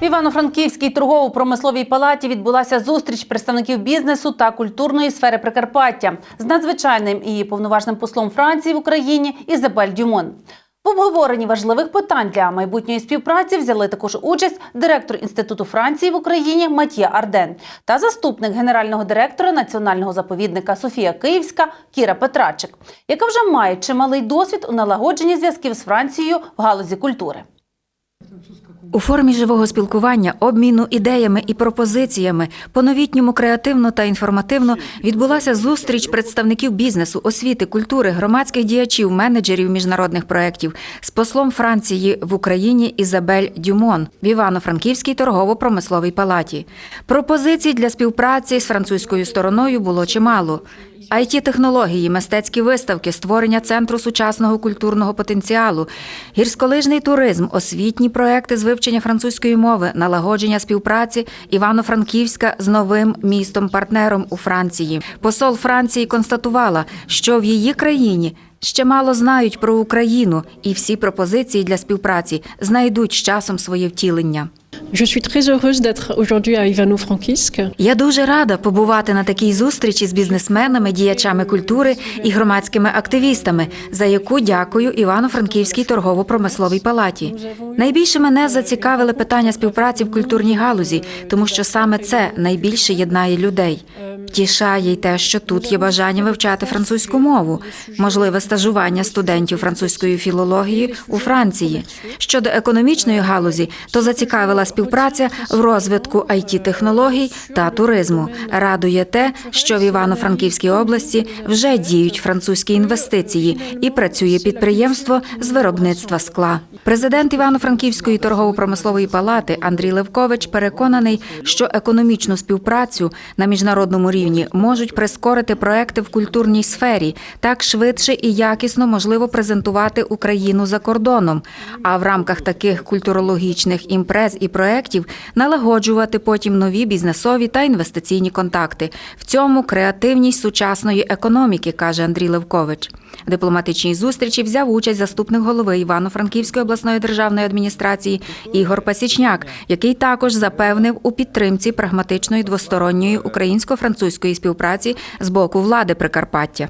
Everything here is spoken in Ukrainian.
В Івано-Франківській торгово-промисловій палаті відбулася зустріч представників бізнесу та культурної сфери Прикарпаття з надзвичайним і повноважним послом Франції в Україні Ізабель Дюмон. В обговоренні важливих питань для майбутньої співпраці взяли також участь директор Інституту Франції в Україні Матія Арден та заступник генерального директора національного заповідника Софія Київська Кіра Петрачик, яка вже має чималий досвід у налагодженні зв'язків з Францією в галузі культури. У формі живого спілкування, обміну ідеями і пропозиціями, по-новітньому креативно та інформативно відбулася зустріч представників бізнесу, освіти, культури, громадських діячів, менеджерів міжнародних проєктів з послом Франції в Україні Ізабель Дюмон в Івано-Франківській торгово-промисловій палаті. Пропозицій для співпраці з французькою стороною було чимало. It технології, мистецькі виставки, створення центру сучасного культурного потенціалу, гірськолижний туризм, освітні проекти з вивчення французької мови, налагодження співпраці Івано-Франківська з новим містом-партнером у Франції. Посол Франції констатувала, що в її країні. Ще мало знають про Україну, і всі пропозиції для співпраці знайдуть з часом своє втілення. Я дуже рада побувати на такій зустрічі з бізнесменами, діячами культури і громадськими активістами, за яку дякую Івано-Франківській торгово-промисловій палаті. Найбільше мене зацікавили питання співпраці в культурній галузі, тому що саме це найбільше єднає людей. Втішає й те, що тут є бажання вивчати французьку мову, можливе стажування студентів французької філології у Франції. Щодо економічної галузі, то зацікавила співпраця в розвитку it технологій та туризму. Радує те, що в Івано-Франківській області вже діють французькі інвестиції і працює підприємство з виробництва скла. Президент Івано-Франківської торгово-промислової палати Андрій Левкович переконаний, що економічну співпрацю на міжнародному рівні можуть прискорити проекти в культурній сфері, так швидше і якісно можливо презентувати Україну за кордоном. А в рамках таких культурологічних імпрез і проєктів налагоджувати потім нові бізнесові та інвестиційні контакти. В цьому креативність сучасної економіки, каже Андрій Левкович. Дипломатичній зустрічі взяв участь заступник голови Івано-Франківської обласної державної адміністрації Ігор Пасічняк, який також запевнив у підтримці прагматичної двосторонньої українсько-французької співпраці з боку влади Прикарпаття.